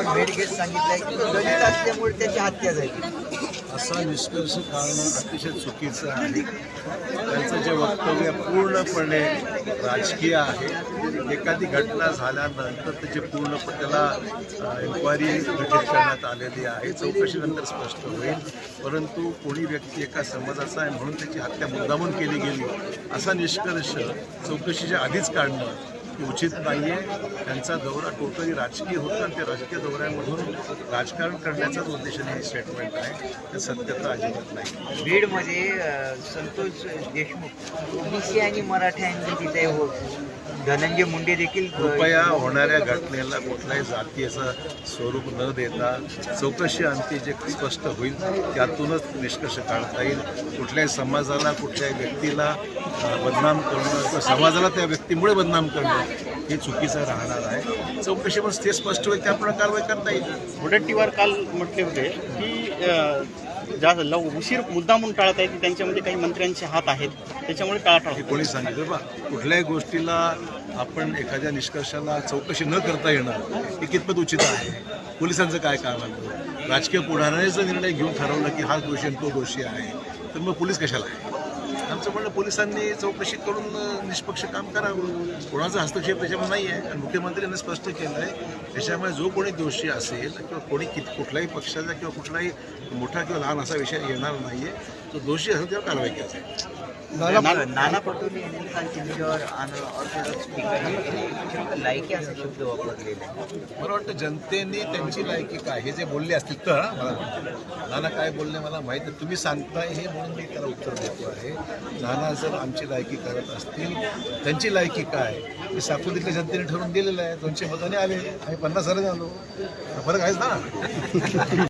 आपण भेट घेत सांगितलंय की तो दलित असल्यामुळे त्याची हत्या झाली. असा निष्कर्ष काढणं अतिशय चुकीचं आहे. त्यांचं जे वक्तव्य पूर्णपणे राजकीय आहे. एखादी घटना झाल्यानंतर त्याचे पूर्णपणे त्याला इन्क्वायरी गठीत करण्यात आलेली आहे चौकशीनंतर स्पष्ट होईल. परंतु कोणी व्यक्ती एका समाजाचा आहे म्हणून त्याची हत्या मुद्दामून केली गेली. असा निष्कर्ष चौकशीच्या आधीच काढणं उचित नाही आहे त्यांचा दौरा टोटली राजकीय होता आणि त्या राजकीय दौऱ्यामधून राजकारण करण्याचाच उद्देशाने हे स्टेटमेंट आहे. ते सत्यता अजिबात नाही. बीडमध्ये संतोष देशमुख ओबीसी आणि मराठ्यांनी तिथे हो धनंजय मुंडे देखील कृपया होणाऱ्या घटनेला कुठल्याही जातीचं स्वरूप न देता चौकशी अंती जे स्पष्ट होईल त्यातूनच निष्कर्ष काढता येईल. कुठल्याही समाजाला कुठल्याही व्यक्तीला बदनाम करणं किंवा समाजाला त्या व्यक्तीमुळे बदनाम करणं. हे चुकीचं राहणार आहे. चौकशीमध्ये ते स्पष्ट होईल त्याप्रमाणे कारवाई करता येईल. मुदट्टीवार काल म्हटले होते की अ, जा लव उशीर मुद्दामून टाळत आहे की त्यांच्यामध्ये काही मंत्र्यांचे हात आहेत त्याच्यामुळे टाळाटाळ हे. कोणी सांगितलं? बा कुठल्याही गोष्टीला आपण एखाद्या निष्कर्षाला चौकशी न करता येणार हे कितपत उचित आहे? पोलिसांचं काय काम आहे? राजकीय पुढाऱ्याने जर निर्णय घेऊन ठरवलं की हा दोषी आणि तो दोषी आहे तर मग पोलीस कशाला आहे? आमचं म्हणणं पोलिसांनी चौकशी करून निष्पक्ष काम करावं. कोणाचा हस्तक्षेप त्याच्यामध्ये नाही आहे आणि मुख्यमंत्र्यांनी स्पष्ट केलं आहे त्याच्यामुळे जो कोणी दोषी असेल किंवा कोणी कित कुठल्याही पक्षाचा किंवा कुठलाही मोठा किंवा लहान असा विषय येणार नाही आहे तो दोषी असेल त्यावर कारवाई केली जाईल. नाना नाना पटोले यांनी काल त्यांच्यावर ऑर्थोडॉक्स टीका लायकी असा शब्द वापरलेला आहे. मला वाटतं जनतेने त्यांची लायकी काय? हे जे बोलले असतील तर मला वाटतं. नाना काय बोलले मला माहीत तुम्ही सांगताय हे म्हणून मी त्याला उत्तर देतो. नाना जर आमची लायकी करत असतील त्यांची लायकी काय? हे साकोलीतल्या जनतेने ठरवून दिलेलं आहे. दोनशे मताने आले. आम्ही पन्नास हजार आलो. फरक आहेच ना.